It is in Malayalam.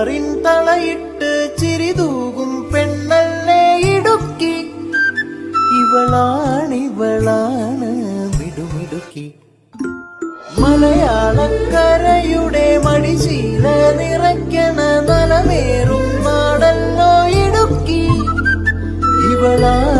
കയറിൻ തളയിട്ട് ചിരിതൂകും പെണ്ണല്ലേ ഇടുക്കി. ഇവളാണിവളാണ് മിടുമിടുക്കി. മലയാളക്കരയുടെ മടിശീല നിറയ്ക്കണ നലമേറും നാടല്ലോ ഇടുക്കി. ഇവളാണ്